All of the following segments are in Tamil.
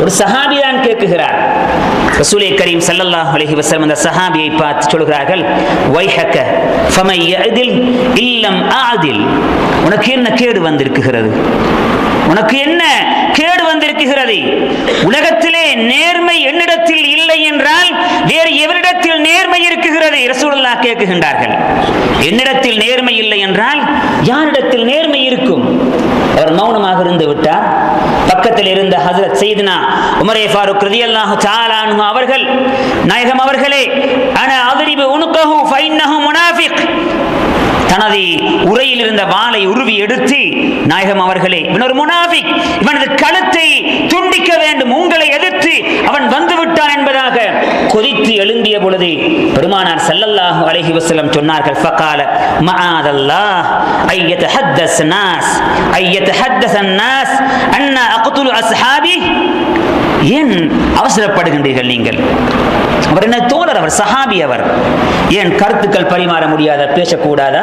ஒரு சஹாபி தான் கேட்குகிறார். ரசூலை கரீம் ஸல்லல்லாஹு அலஹி வசலம் அந்த சஹாபியை பார்த்து சொல்கிறார்கள் வைஹக்க ஃபமை அதில் இல்லம் ஆதில் உனக்கு என்ன கேடு வந்திருக்குகிறது உனக்கு என்ன கேடு வந்திருக்குகிறது உலகத்திலே நேர்மை என்னிடத்தில் இல்லை என்றால் வேறு எவரிடத்தில் நேர்மை இருக்குகிறது ரசூலுல்லாஹ் கேட்குகின்றார்கள். என்னிடத்தில் நேர்மை இல்லை என்றால் யாரிடத்தில் நேர்மை இருக்கும்? அவர் மௌனமாக இருந்து விட்டார். பக்கத்தில் இருந்த ஹசரத் செய்தினா உமரே ஃபாரூக் ரதியல்லாஹு தஆலா அவர்கள் நாயகம் அவர்களே அன அதிரிபு உனுகஹு ஃபைன்னஹு முனாஃபிக். தனது உரையில் இருந்த வாளை உருவி எடுத்து நாயகம் அவர்களே இவன் ஒரு முனாஃபிக். இவனது கழுத்தை துண்டிக்க வேண்டும். உங்களை எதிர்த்து அவன் வந்து விட்டான் என்பதாக கொதித்து எழுந்திய பொழுது பெருமானார் சல்லல்லாஹு அலஹி வசலம் சொன்னார்கள் ஃபகால மஆதல்லாஹ் ஐ யதஹத்தஸ் நாஸ் ஐ யதஹத்தஸ் நாஸ் அன்ன அக்துல் அஸ்ஹாபி. ஏன் அவசரப்படுகின்றீர்கள் நீங்கள்? அவர் என்ன தோழர் அவர் சஹாபி அவர். ஏன் கருத்துக்கள் பரிமாற முடியாத பேசக்கூடாதா?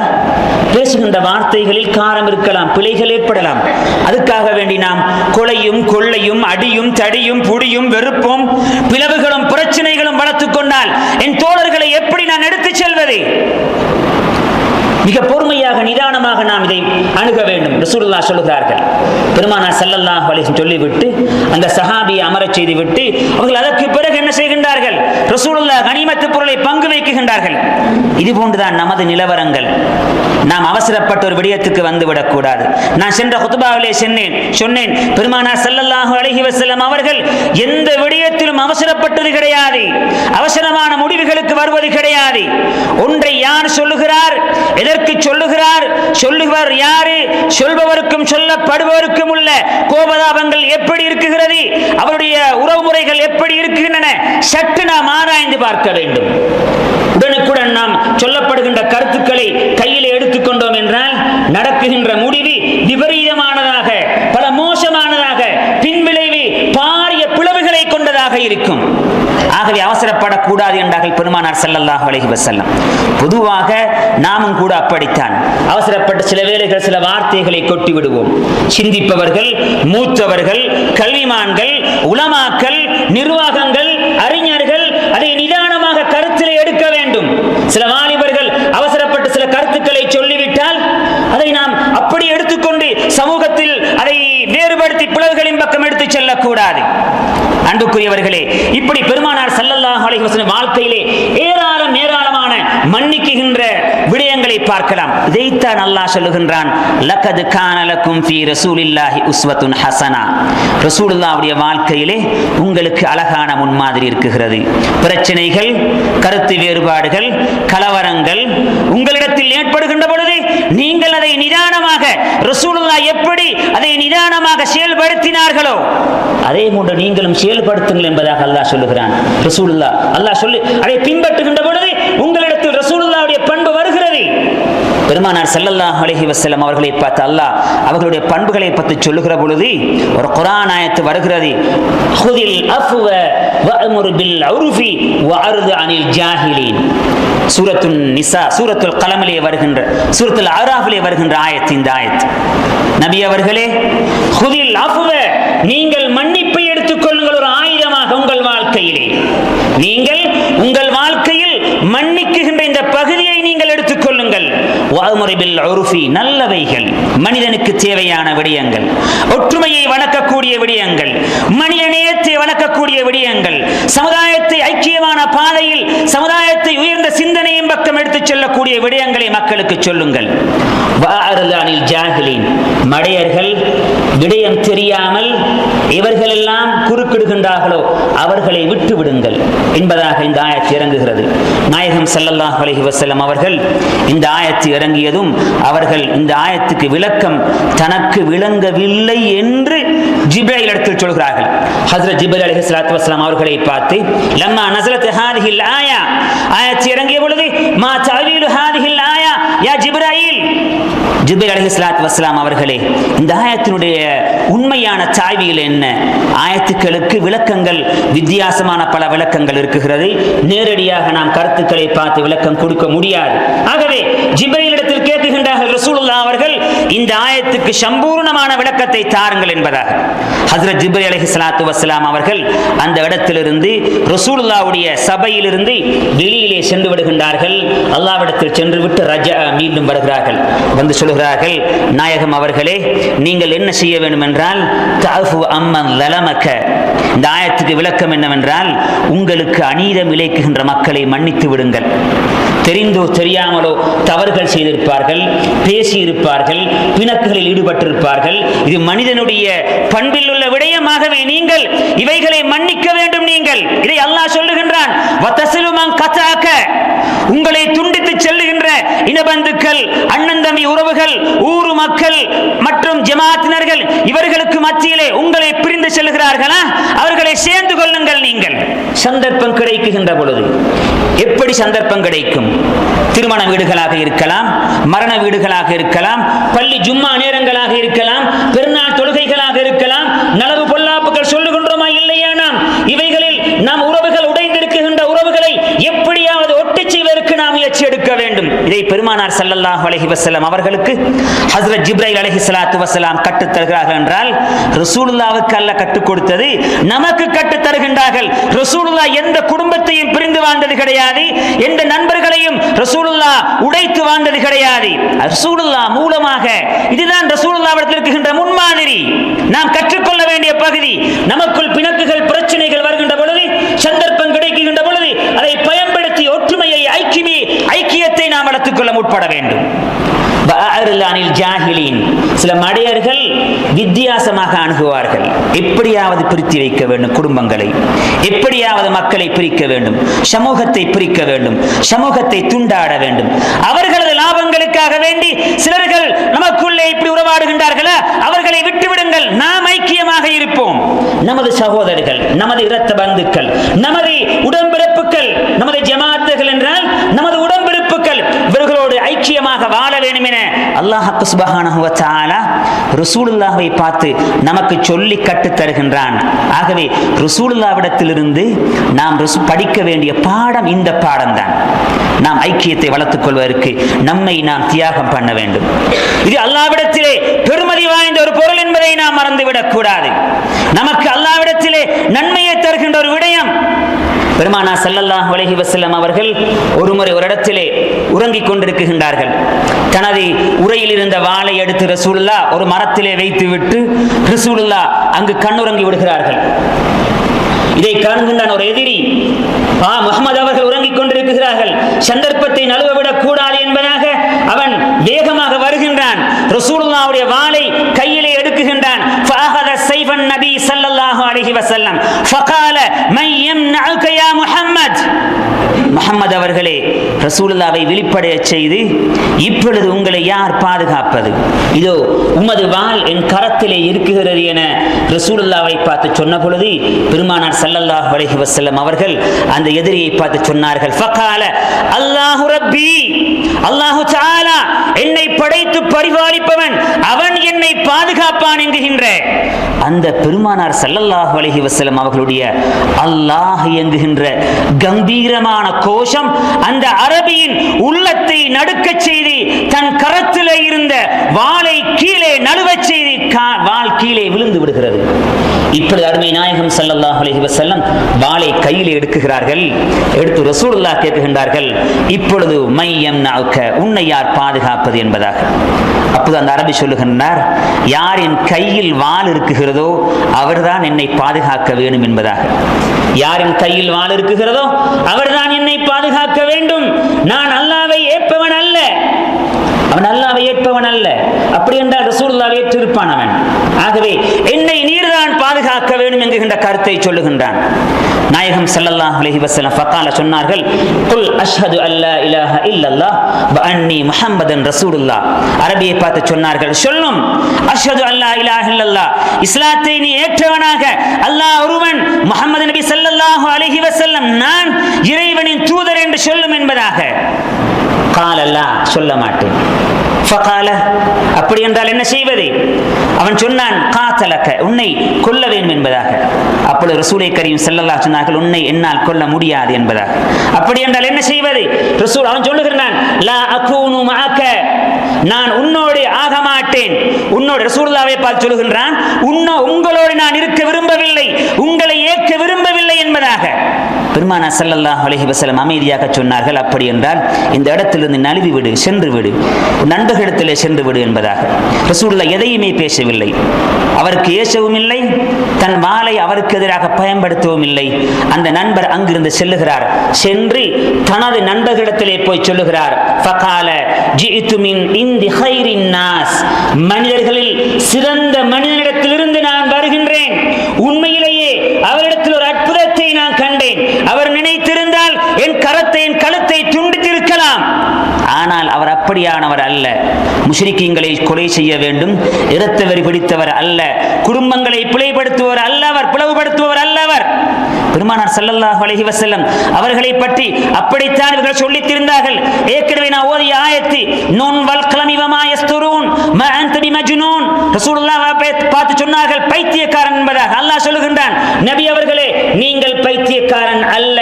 பேசுகின்ற வார்த்தைகளில் காரம் இருக்கலாம் பிழைகள் ஏற்படலாம். அதுக்காக வேண்டி நாம் கொலையும் கொள்ளையும் அடியும் தடியும் புடியும் வெறுப்பும் பிளவுகளும் புரட்சி சொன்னால் என் தோழர்களை எப்படி நான் எடுத்துச் செல்வது? மிக பொறுமையாக நிதானமாக நாம் இதை அணுக வேண்டும் ரசூலுல்லா சொல்லுகிறார்கள். பெருமானா செல்லல்லா அலைஹி சொல்லிவிட்டு அந்த சஹாபியை அமரச் செய்து விட்டு அவர்கள் அதற்கு பிறகு என்ன செய்கின்றார்கள்? ரசூலுல்லா கனிமத்து பொருளை பங்கு வைக்குகின்றார்கள் இது போன்றுதான் நமது நிலவரங்கள். நாம் அவசரப்பட்ட ஒரு விடயத்துக்கு வந்து விடக்கூடாது நான் சென்ற குத்துபாவிலே சென்னேன் சொன்னேன் பெருமானா ஸல்லல்லாஹு அழகி வஸல்லம் அவர்கள் எந்த விடயத்திலும் அவசரப்பட்டது கிடையாது. அவசரமான முடிவுகளுக்கு வருவது கிடையாது. ஒன்றை யார் சொல்லுகிறார்? எதற்கு சொல்லுகிறார்? சொல்லுவர் யாரு? சொல்பவருக்கும் சொல்லப்படுபவருக்கும் உள்ள கோபதாபங்கள் எப்படி இருக்குகிறது? அவருடைய உறவுமுறைகள் எப்படி இருக்கின்றன? சற்று நாம் ஆராய்ந்து பார்க்க வேண்டும். உடனுக்குடன் நாம் சொல்லப்படுகின்ற கருத்துக்களை கையில் எடுத்துக்கொண்டோம் என்றால் நடக்குகின்ற முடிவு விபரீதமானதாக பல மோசமானதாக பின்விளைவு பாரிய பிளவுகளை கொண்டதாக இருக்கும். ஆகவே அவசரப்படக்கூடாது என்றார்கள் பெருமானார் செல்லல்லாஹ் அலஹி வசல்லம் பொதுவாக நாமும் கூட அப்படித்தான். அவசரப்பட்டு சில வேலைகள் சில வார்த்தைகளை கொட்டி விடுவோம் சிந்திப்பவர்கள் மூத்தவர்கள் கல்விமான்கள் உலமாக்கள் நிர்வாகங்கள் அறிஞர்கள் அதை நிதானமாக கருத்தில் எடுக்க வேண்டும். சில வாரி அவசரப்பட்டு சில கருத்துக்களை சொல்லிவிட்டால் அதை நாம் அப்படி எடுத்துக்கொண்டு சமூகத்தில் அதை வேறுபடுத்தி பிளவுகளின் பக்கம் எடுத்துச் செல்லக்கூடாது அன்புக்குரியவர்களே இப்படி பெருமானார் சல்லல்லாஹ் அலைஹி வஸல்லம் வாழ்க்கையிலே ஏராளம் ஏராளமான மன்னிக்குகின்ற விடயங்களை பார்க்கலாம். இதைத்தான் அல்லாஹ் சொல்லுகின்றான் லக்கது கானலக்கும் ஃபீ ரசூலில்லாஹி உஸ்வத்துன் ஹசனா. ரசூலுல்லாஹ்வுடைய வாழ்க்கையிலே உங்களுக்கு அழகான முன்மாதிரி இருக்குகிறது பிரச்சனைகள் கருத்து வேறுபாடுகள் கலவரங்கள் உங்களிடத்தில் ஏற்படுகின்ற பொழுது நீங்கள் அதை நிதானமாக ரசூலுல்லா எப்படி அதை நிதானமாக செயல்படுத்தினார்களோ அதே போன்று நீங்களும் செயல்படுத்துங்கள் என்பதாக அல்லாஹ் சொல்லுகிறான். ரசூலுல்லா அல்லாஹ் சொல்லி அதை பின்பற்றுகின்ற பொழுது உங்களிடத்தில் ரசூலுல்லாவுடைய பண்பு பெருமானார் செல்லல்லாஹ் அலஹி வஸல்லம் அவர்களை பார்த்து அல்லாஹ் அவர்களுடைய பண்புகளை பற்றி சொல்லுகிற பொழுது ஒரு குரான் ஆயத்து வருகிறது. ஹுதில் அஃப்வ வஅமுர் பில் உர்ஃபி வஅர்து அனில் ஜாஹிலீன். சூரத்துன் நிசா சூரத்துல் கலமிலே வருகின்ற சூரத்துல் ஆராஃபிலே வருகின்ற ஆயத்து இந்த ஆயத்து. நபி அவர்களே ஹுதில் அஃப்வ நீங்கள் மன்னிப்பை எடுத்துக்கொள்ளுங்கள் ஒரு ஆயுதமாக உங்கள் வாழ்க்கையிலே நீங்கள் உங்கள் வாழ்க்கையில் மன்னிக்குகின்ற இந்த பகுதியை நீங்கள் எடுத்துக்கொள்ளுங்கள் வஅமுர் பில் உர்ஃபி நல்லவைகள் மனிதனுக்கு தேவையான விடயங்கள் ஒற்றுமையை வளர்க்கக்கூடிய விடயங்கள் மனித நேயத்தை வளர்க்கக்கூடிய விடயங்கள் சமுதாயத்தை ஐக்கியமான பாதையில் சமுதாயத்தை உயர்ந்த சிந்தனையின் பக்கம் எடுத்துச் செல்லக்கூடிய விடயங்களை மக்களுக்கு சொல்லுங்கள். மடையர்கள் விடயம் தெரியாமல் இவர்களெல்லாம் குறுக்கிடுகின்றார்களோ அவர்களை விட்டு விடுங்கள் என்பதாக இந்த ஆயத்து இறங்குகிறது. நாயகம் செல்லல்லாஹ் அலஹி வசல்லம் அவர்கள் இந்த ஆயத்து இறங்கியதும் அவர்கள் இந்த ஆயத்துக்கு விளக்கம் தனக்கு விளங்கவில்லை என்று ஜிப்ரைல் இடத்தில் சொல்கிறார்கள். ஹசரத் ஜிப்ரைல் அலைஹி சலாத்து வசலாம் அவர்களை பார்த்து லம்மா நஸலத் ஹாதிஹில் ஆயா? ஆயத்து இறங்கிய பொழுது மா தஅவீலு ஹாதிஹில் ஆயா யா ஜிப்ராயில் ஜிப்ரைல் அலைஹிஸ்ஸலாத்து வஸ்லாம் அவர்களே இந்த ஆயத்தினுடைய உண்மையான சாய்வியல் என்ன? ஆயத்துக்களுக்கு விளக்கங்கள் வித்தியாசமான பல விளக்கங்கள் இருக்குகிறது. நேரடியாக நாம் கருத்துக்களை பார்த்து விளக்கம் கொடுக்க முடியாது. ஆகவே ஜிப்ரைல் இடத்தில் கேட்கின்றார்கள் ரசூலுல்லாஹ் அவர்கள் இந்த ஆயத்துக்கு சம்பூர்ணமான விளக்கத்தை தாருங்கள் என்பதாக. ஹசரத் ஜிப்ரி அலஹி சலாத்து வசலாம் அவர்கள் அந்த இடத்திலிருந்து ரசூலுல்லாவுடைய சபையிலிருந்து வெளியிலே சென்று விடுகின்றார்கள். அல்லாவிடத்தில் சென்று விட்டு ரஜா மீண்டும் வருகிறார்கள். வந்து சொல்கிறார்கள் நாயகம் அவர்களே நீங்கள் என்ன செய்ய வேண்டும் என்றால் தாஃபு அம்மன் லலமக்க. இந்த ஆயத்துக்கு விளக்கம் என்னவென்றால் உங்களுக்கு அநீதம் இழைக்குகின்ற மக்களை மன்னித்து விடுங்கள். தெரிந்தோ தெரியாமலோ தவறுகள் செய்திருப்பார்கள் பேசியிருப்பார்கள் பிணக்குகளில் ஈடுபட்டிருப்பார்கள் இது மனிதனுடைய பண்பில் உள்ள விடயமாகவே நீங்கள் இவைகளை மன்னிக்க வேண்டும் நீங்கள் இதை அல்லாஹ் சொல்லுகின்றான் கத்தாக்க." உங்களை துண்டு இனபந்துக்கள் அண்ணன் தம்பி உறவுகள் ஊர் மக்கள் மற்றும் ஜமாத்தினர்கள் இவர்களுக்கு மத்தியிலே உங்களை பிரிந்து செல்கிறார்களா அவர்களை சேர்ந்து கொள்ளுங்கள் நீங்கள். சந்தர்ப்பம் கிடைக்குகின்ற பொழுது எப்படி சந்தர்ப்பம் கிடைக்கும்? திருமண வீடுகளாக இருக்கலாம் மரண வீடுகளாக இருக்கலாம் பள்ளி ஜும்மா நேரங்களாக இருக்கலாம் பெருநாள் தொழுகைகளாக இருக்கலாம் நலவு பொல்லாப்புகள் சொல்லுகின்றோமா இல்லையா நாம் இவைகளில் நாம் உறவுகள் உடைந்திருக்கின்ற உறவுகளை எப்படியாவது ஒட்டி செய்வதற்கு நாம் முயற்சி எடுக்க வேண்டும் இதை பெருமானார் சல்லல்லாஹ் அலஹி வஸல்லம் அவர்களுக்கு ஹசரத் ஜிப்ரைல் அலஹி சலாத்து வசலாம் கற்றுத் தருகிறார்கள் என்றால் ரசூலுல்லாவுக்கு அல்ல கற்றுக் கொடுத்தது நமக்கு கற்றுத் தருகின்றார்கள். ரசூலுல்லா எந்த குடும்பத்தையும் பிரிந்து வாழ்ந்தது கிடையாது எந்த நண்பர்களையும் ரசூலுல்லா உடைத்து வாழ்ந்தது கிடையாது. ரசூலுல்லா மூலமாக இதுதான் ரசூலுல்லாவிடத்தில் இருக்கின்ற முன்மாதிரி. நாம் கற்றுக்கொள்ள வேண்டிய பகுதி நமக்குள் பிணக்குகள் பிரச்சனைகள் வருகின்ற பொழுது சந்தர்ப்பம் கிடைக்கின்ற பொழுது அதை பயன்படுத்தி ஒற்றுமையை ஐக்கியமே ஐக்கியத்தை நாம் வளர்த்துக் கொள்ள முற்பட வேண்டும் வஅரில் அனில் ஜாஹிலீன் சில மடையர்கள் வித்தியாசமாக அணுகுவார்கள். எப்படியாவது பிரித்து வைக்க வேண்டும் குடும்பங்களை. எப்படியாவது மக்களை பிரிக்க வேண்டும். சமூகத்தை பிரிக்க வேண்டும். சமூகத்தை துண்டாட வேண்டும். அவர்களது லாபங்களுக்காக வேண்டி சிலர்கள் நமக்குள்ளே இப்படி உறவாடுகின்றார்களா? அவர்களை விட்டுவிடுங்கள். நாம் ஐக்கியமாக இருப்போம். நமது சகோதரர்கள் நமது இரத்த பந்துக்கள் நமது உடம்பிறப்புகள் நமது ஜமாத்துகள் என்றால் நமது உடம்பிறப்புகள் இவர்களோடு ஐக்கியமாக வாழ வேண்டும் என அல்லாஹ் சுபஹானா ருசூலுல்லாவை பார்த்து நமக்கு சொல்லி கட்டு தருகின்றான். ஆகவே ருசூலுல்லாவிடத்திலிருந்து நாம் படிக்க வேண்டிய பாடம் இந்த பாடம்தான். நாம் ஐக்கியத்தை வளர்த்துக் கொள்வதற்கு நம்மை நாம் தியாகம் பண்ண வேண்டும். இது அல்லாவிடத்திலே பெருமதி வாய்ந்த ஒரு பொருள் என்பதை நாம் மறந்துவிடக் கூடாது. நமக்கு அல்லாவிடத்திலே நன்மையை தருகின்ற ஒரு விடயம் பெருமானா செல்லல்லா உலகி வசல்லம் அவர்கள் ஒருமுறை ஒரு இடத்திலே உறங்கிக் கொண்டிருக்கின்றார்கள். தனது உரையில் இருந்த வாளை எடுத்து ரசூலுல்லா ஒரு மரத்திலே வைத்து விட்டு ரசூலுல்லா அங்கு கண்ணுறங்கி விடுகிறார்கள். இதை காண்கின்றான் ஒரு எதிரி ஆ முகமது அவர்கள் உறங்கிக் கொண்டிருக்கிறார்கள். சந்தர்ப்பத்தை நழுவவிடக் கூடாது என்பதாக அவன் வேகமாக வருகின்றான். ரசூலுல்லாவுடைய வாளை கையிலே எடுக்குகின்றான். நபி சல்லல்லாஹு அலஹி வசல்லம் ஃபகால மை முகமது அவர்களே ரசூலுல்லாவை வெளிப்படைய செய்து இப்பொழுது உங்களை யார் பாதுகாப்பது? இதோ உமது வாள் என் கரத்திலே இருக்குகிறது என ரசூலுல்லாவை பார்த்து சொன்ன பொழுது பெருமானார் சல்லல்லாஹ் அலைஹி வசல்லம் அவர்கள் அந்த எதிரியை பார்த்து சொன்னார்கள். ஃபகால அல்லாஹு ரப்பி அல்லாஹு என்னை படைத்து பரிபாலிப்பவன் அவன் என்னை பாதுகாப்பான் என்கின்ற அந்த பெருமானார் ஸல்லல்லாஹு அலைஹி வசலம் அவர்களுடைய அல்லாஹ் என்கின்ற கம்பீரமான கோஷம் அந்த அரபியின் உள்ளத்தை நடுக்கச் செய்து தன் கரத்தில் இருந்த வாளை கீழே நழுவச் செய்து கா- வாள் கீழே விழுந்து விடுகிறது. இப்பொழுது அருமை நாயகம் ஸல்லல்லாஹு அலஹி வசல்லம் வாளை கையில் எடுக்குகிறார்கள் எடுத்து ரசூலுல்லா கேட்குகின்றார்கள் இப்பொழுது மையம் நவுக்க உன்னை யார் பாதுகாப்பது என்பதாக. அப்போது அந்த அரபி சொல்லுகின்றார் யார் என் கையில் வாள் இருக்குகிறதோ அவர்தான் என்னை பாதுகாக்க வேண்டும் என்பதாக. யார் என் கையில் வாள் இருக்குகிறதோ அவர்தான் என்னை பாதுகாக்க வேண்டும். நான் அல்லாவை ஏற்பவன் அல்ல. அவன் அல்லாவை ஏற்பவன் அல்ல. அப்படி என்றால் ரசூலுல்லாவை ஏற்றிருப்பான் அவன். ஆகவே என்னை நீர்தான் பாதுகாக்க வேண்டும் என்கின்ற கருத்தை சொல்லுகின்றான். நாயகம் ஸல்லல்லாஹு அலைஹி வஸல்லம் ஃபகால சொன்னார்கள் குல் அஷ்ஹது அல்லா இலாஹ இல்லல்லாஹ் வ அன்னி முஹம்மதன் ரசூலுல்லாஹ். அரபியை பார்த்து சொன்னார்கள் சொல்லும் அஷ்ஹது அல்லா இலாஹ இல்லல்லாஹ். இஸ்லாத்தை நீ ஏற்றவனாக அல்லாஹ் ஒருவன் முஹம்மது நபி சல்லல்லாஹு அலைஹி வஸல்லம் நான் இறைவனின் தூதர் என்று சொல்லும் என்பதாக. காலல்லா சொல்ல மாட்டேன். ஃபகால அப்படி என்றால் என்ன செய்வது? அவன் சொன்னான் காத்தலக்க உன்னை கொல்ல வேண்டும் என்பதாக. அப்பொழுது ரசூலை கரீம் செல்லல்லா சொன்னார்கள் உன்னை என்னால் கொல்ல முடியாது என்பதாக. அப்படி என்றால் என்ன செய்வது? ரசூல் அவன் சொல்லுகிறான் லா அகூனு மஅக நான் உன்னோடு ஆக மாட்டேன். உன்னோடு ரசூலுல்லாவை பார்த்து சொல்லுகின்றான் உன்னோ உங்களோடு நான் இருக்க விரும்பவில்லை உங்களை ஏற்க விரும்பவில்லை என்பதாக. பெருமானா சல்லல்லா அலஹி வசலம் அமைதியாக சொன்னார்கள். அப்படி என்றால் இந்த இடத்திலிருந்து நழுவி விடு சென்று விடு. நண்பர்களிடத்திலே சென்று விடு என்பதாக. ரசூல்லா எதையுமே பேசவில்லை. அவருக்கு ஏசவும் இல்லை தன் வாளை அவருக்கு எதிராக பயன்படுத்தவும் இல்லை. அந்த நண்பர் அங்கிருந்து செல்லுகிறார். சென்று தனது நண்பர்களிடத்திலே போய் சொல்லுகிறார். ஃபகால ஜிஇத்து இந்தி ஹைரின் நாஸ். மனிதர்களில் சிறந்த மனிதனிடத்திலிருந்து நான் வருகின்றேன் உண்மையிலேயே அவரிடத்தில் ஒரு அற்புதத்தை நான் கண்டேன் அவர் நினைத்திருந்தால் என் கரத்தை என் கழுத்தை துண்டித்திருக்கலாம் ஆனால் அவர் அப்படியானவர் அல்ல. முஷ்ரிக்கீங்களை கொலை செய்ய வேண்டும் இரத்தவரி பிடித்தவர் அல்ல குடும்பங்களை பிழைப்படுத்துவர் அல்ல அவர் பிளவுபடுத்துவர் அல்லவர். பெருமானார் சல்லல்லாஹ் அலஹி வசல்லம் அவர்களை பற்றி அப்படித்தான் இவர்கள் சொல்லித்திருந்தார்கள். ஏற்கனவே நான் ஓதிய ஆயத்து நுன் வல் கலமி வமா யஸ்துரூன் ரசூலுல்லாஹ் பார்த்து சொன்னார்கள் பைத்தியக்காரன் என்பதாக. அல்லாஹ் சொல்லுகின்றான் நபி அவர்களே நீங்கள் பைத்தியக்காரன் அல்ல.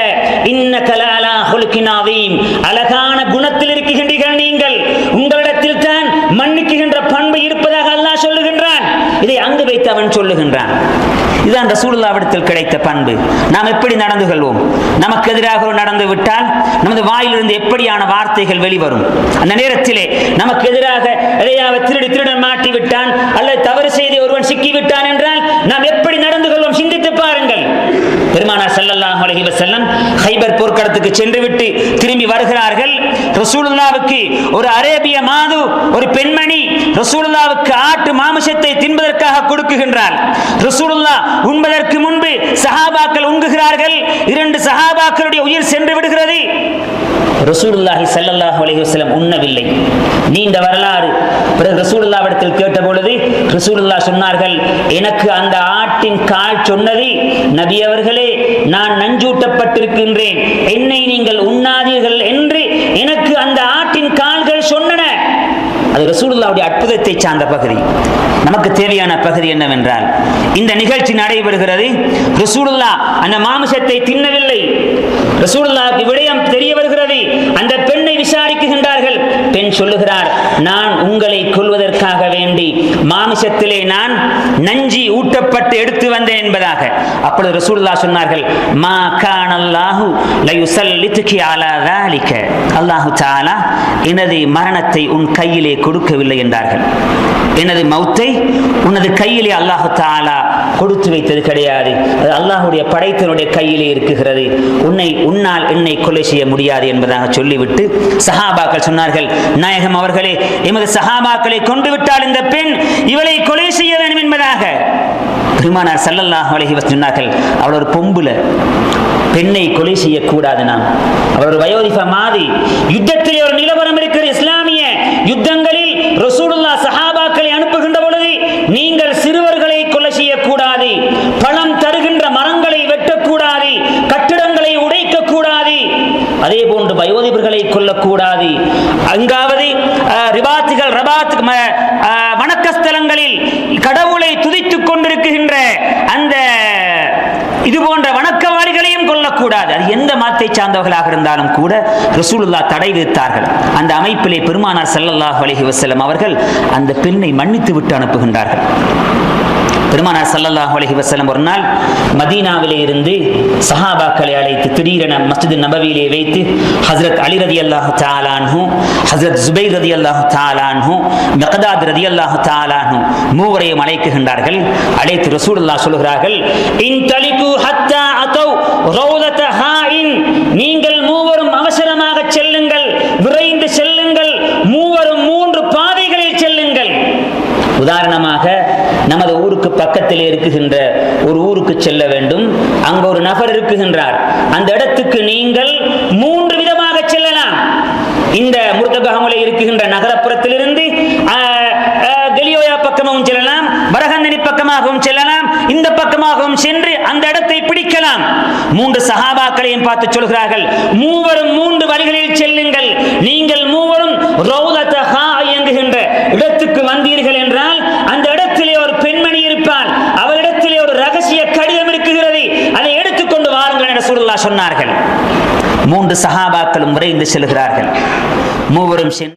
அழகான குணத்தில் இருக்குகின்றீர்கள் நீங்கள் உங்களிடத்தில் தான் மன்னிக்குகின்ற பண்பு இருப்பதாக அல்லாஹ் சொல்லுகின்றான். இதை அங்கு வைத்து அவன் சொல்லுகின்றான். இதுதான் ரசூலுல்லாவிடத்தில் கிடைத்த பண்பு. நாம் எப்படி நடந்து கொள்வோம்? நமக்கு எதிராக நடந்து விட்டால் நமது வாயிலிருந்து எப்படியான வார்த்தைகள் வெளிவரும்? அந்த நேரத்திலே நமக்கு எதிராக எதையாவது திருடி திருடன் மாட்டி விட்டான் அல்லது தவறு செய்து ஒருவன் சிக்கிவிட்டான் என்றால் நாம் எப்படி நடந்து கொள்வோம் சிந்தித்து பாருங்கள் பெருமானா செல்லல்லாம் அலைஹி வஸல்லம் ஹைபர் போர்க்களத்துக்கு சென்றுவிட்டு திரும்பி வருகிறார்கள். ரசூலுல்லாவுக்கு ஒரு அரேபிய மாது ஒரு பெண்மணி ரசூலுல்லாவுக்கு ஆட்டு மாமிசத்தை தின்பதற்காக கொடுக்குகின்றார். ரசூலுல்லா உண்பதற்கு முன்பு சஹாபாக்கள் உண்குகிறார்கள். இரண்டு சஹாபாக்களுடைய உயிர் சென்று விடுகிறது. ரசூலுல்லாஹி ஸல்லல்லாஹு அலைஹி வஸல்லம் உண்ணவில்லை. நீண்ட வரலாறு. பிறகு ரசூலுல்லாவிடத்தில் கேட்ட பொழுது ரசூலுல்லா சொன்னார்கள் எனக்கு அந்த ஆட்டின் கால் சொன்னது நபி அவர்களே நான் நஞ்சூட்டப்பட்டிருக்கின்றேன். என்னை நீங்கள் உண்ணாதீர்கள் என்று எனக்கு அந்த ஆட்டின் கால்கள் சொன்னன. அது ரசூலுல்லாவுடைய அற்புதத்தை சார்ந்த பகுதி. நமக்கு தேவையான பகுதி என்னவென்றால் இந்த நிகழ்ச்சி நடைபெறுகிறது. ரசூலுல்லா அந்த மாமிசத்தை தின்னவில்லை. ரசூலுல்லாவுக்கு விட தெரிய வருகிறது அந்த பெண்ணை விசாரிக்குகின்றார்கள் பெண் சொல்லுகிறார். என்பதற்காக வேண்டி மாமிசத்திலே நான் நஞ்சி ஊட்டப்பட்டு எடுத்து வந்தேன் என்பதாக. அப்பொழுது ரசூல்லா சொன்னார்கள் மா கானல்லாஹு லயுசல்லித்துக்கு ஆலாதாலிக்க அல்லாஹு தாலா எனது மரணத்தை உன் கையிலே கொடுக்கவில்லை என்றார்கள். எனது மௌத்தை உனது கையிலே அல்லாஹு தாலா கொடுத்து வைத்தது கிடையாது. அது அல்லாஹுடைய படைத்தனுடைய கையிலே இருக்குகிறது. உன்னை உன்னால் என்னை கொலை செய்ய முடியாது என்பதாக சொல்லிவிட்டு சஹாபாக்கள் சொன்னார்கள் நாயகம் அவர்களே எமது சஹாபாக்களை கொண்டு விட்டால் இந்த பெண் இவளை கொலை செய்ய வேண்டும் என்பதாக பெருமானார் ஸல்லல்லாஹு அழகி சொன்னார்கள். அவள் ஒரு பொம்புல. பெண்ணை கொலை செய்யக்கூடாது நாம். அவர் ஒரு வயோதிப மாதி யுத்தத்தில் ஒரு நிலவரம் இருக்கிற இஸ்லாமிய யுத்தங்களில் ரசூலுல்லா சஹாபாக்களை அனுப்புகின்ற பொழுது நீங்கள் சிறுவர்களை கொலை செய்யக்கூடாது. பழம் தருகின்ற மரங்களை வெட்டக்கூடாது. கட்டிடங்களை உடைக்க கூடாது அதே போன்று வயோதிபர்களை கொல்லக்கூடாது. அங்காவது ரிபாத்துகள் ரபாத் வணக்கஸ்தலங்களில் கடவுளை துதித்துக் கொண்டிருக்கின்ற அந்த இது போன்ற வணக்கவாளிகளையும் கொல்லக்கூடாது. அது எந்த மதத்தை சார்ந்தவர்களாக இருந்தாலும் கூட ரசூலுல்லா தடை விதித்தார்கள். அந்த அமைப்பிலே பெருமானார் செல்லல்லாஹ் அலைஹி வசலம் அவர்கள் அந்த பெண்ணை மன்னித்து விட்டு அனுப்புகின்றார்கள். பெருமானார் சல்லல்லாஹ் அலஹி வசலம் ஒரு நாள் மதீனாவிலே இருந்து சஹாபாக்களை அழைத்து திடீரென மஸ்ஜித் நபவியிலே வைத்து ஹசரத் அலி ரதி அல்லாஹ் அன்ஹு ஹசரத் ஜுபை ரதி அல்லாஹ் அன்ஹு மெகதாத் ரதி அல்லாஹ் அன்ஹு மூவரையும் அழைக்குகின்றார்கள் அழைத்து ரசூலுல்லாஹ் சொல்கிறார்கள் இன் தலிகு ஹத்தா அதௌ ரௌதத ஹாயின் நீங்கள் மூவரும் அவசரமாக செல்லுங்கள் விரைந்து செல்லுங்கள் மூவரும் மூன்று பாதைகளில் செல்லுங்கள். உதாரணமாக ஊருக்கு பக்கத்திலே இருக்குகின்ற ஒரு ஊருக்கு செல்ல வேண்டும். அங்கு ஒரு நபர் இருக்குகின்றார். அந்த இடத்துக்கு நீங்கள் மூன்று விதமாக செல்லலாம். இந்த முருதகமலை இருக்குகின்ற நகரப்புறத்திலிருந்து கெலியோயா பக்கமாகவும் செல்லலாம். வரகந்தனி பக்கமாகவும் செல்லலாம். இந்த பக்கமாகவும் சென்று அந்த இடத்தை பிடிக்கலாம். மூன்று சகாபாக்களையும் பார்த்து சொல்கிறார்கள். மூவரும் மூன்று வழிகளில் செல்லுங்கள். நீங்கள் மூவரும் இயங்குகின்ற இடத்துக்கு வந்தீர்கள் என்றால் அந்த இடத்திலே ஒரு பெண்மணி இருப்பாள் அவளிடத்திலே ஒரு ரகசிய கடிதம் இருக்குகிறது அதை எடுத்துக்கொண்டு வாருங்கள் என சுருல்லா சொன்னார்கள். மூன்று சஹாபாக்களும் விரைந்து செல்கிறார்கள். மூவரும் சென்று